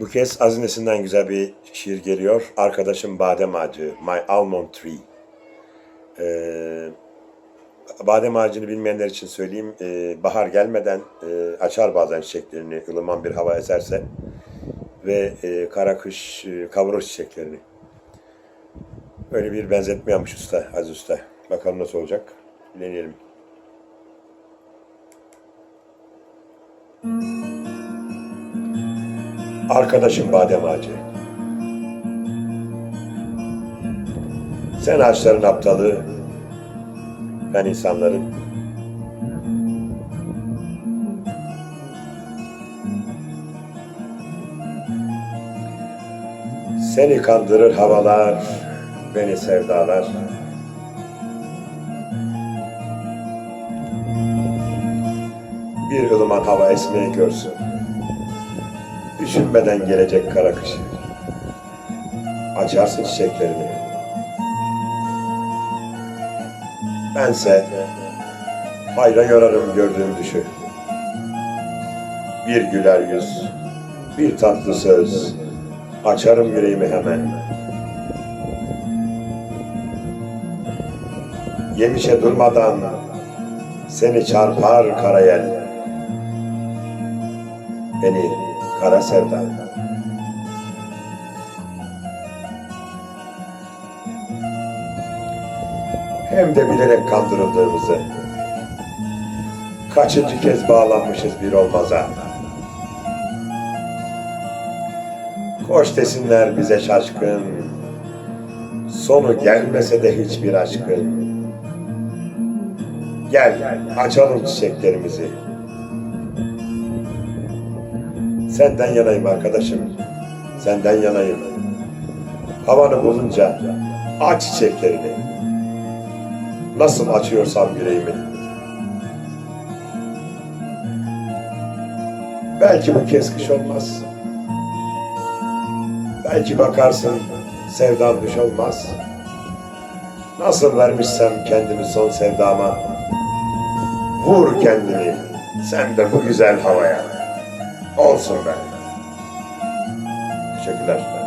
Bu kez hazinesinden güzel bir şiir geliyor. Arkadaşım Badem Ağacı, My Almond Tree. Ee, badem ağacını bilmeyenler için söyleyeyim. Ee, bahar gelmeden e, açar bazen çiçeklerini, ılıman bir hava eserse. Ve e, kara kış e, kavurur çiçeklerini. Öyle bir benzetme yapmış usta, Aziz Usta. Bakalım nasıl olacak. Deneyelim. Arkadaşım badem ağacı. Sen ağaçların aptalı, ben insanların. Seni kandırır havalar, beni sevdalar. Bir ılıman hava esmeyi görsün. Düşünmeden gelecek kara kış. Açarsın çiçeklerini. Bense hayra yorarım gördüğüm düşü. Bir güler yüz, bir tatlı söz, açarım yüreğimi hemen. Yemişe durmadan seni çarpar karayel. Beni kara sevda. Hem de bilerek kandırıldığımızı. Kaçıncı kez bağlanmışız bir olmaza. Koş desinler bize şaşkın. Sonu gelmese de hiçbir aşkın. Gel açalım çiçeklerimizi. Senden yanayım arkadaşım. Senden yanayım. Havanı bulunca aç çiçeklerini. Nasıl açıyorsam yüreğimi. Belki bu kez olmaz. Belki bakarsın sevdan düş olmaz. Nasıl vermişsem kendimi son sevdama. Vur kendini sen de bu güzel havaya. Olsun be. Teşekkürler.